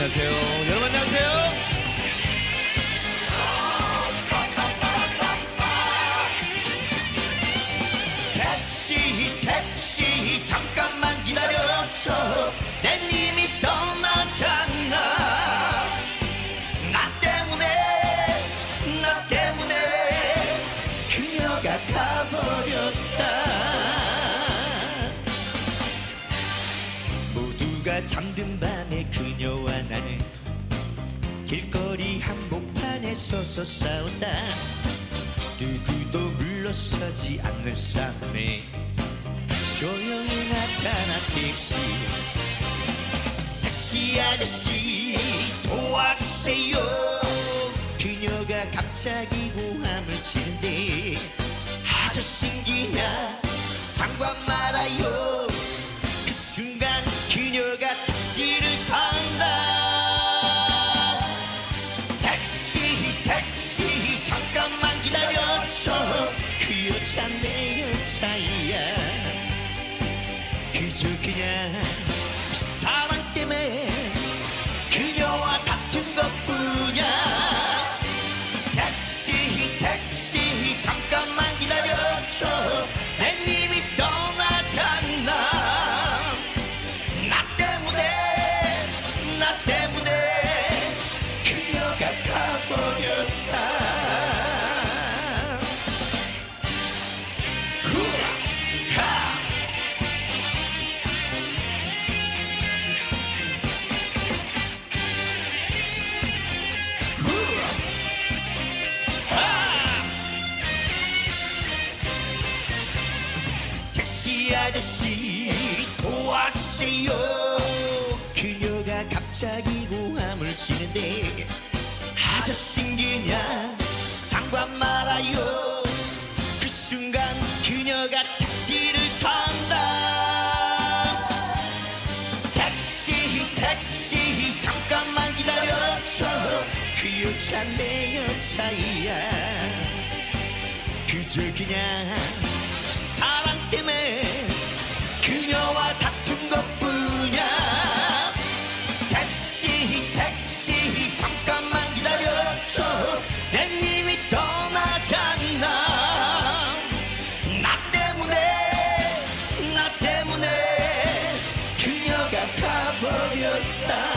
안녕하세요. 여러분 안녕하세요. 택시 택시 잠깐만 기다려줘 내 님이 떠나잖아 나 때문에 나 때문에 그녀가 가버렸다 모두가 잠든 밤에 그녀와 나는 길거리 한복판에 서서 싸웠다. 누구도 물러서지 않는 싸움에 조용히 나타난 택시 택시 아저씨 도와주세요. 그녀가 갑자기 고함을 치는데 아저씨인기냐 상관 말아요 그 여자 내 여자야. 그저 그냥 사랑 때문에 그녀와 다툰 것뿐이야. 택시 택시 아저씨 도와주세요. 그녀가 갑자기 고함을 치는데 아저씨 그냥 상관 말아요. 그 순간 그녀가 택시를 탄다. 택시 택시 잠깐만 기다려줘. 그 여자 내 여자야. 그저 그냥 million times.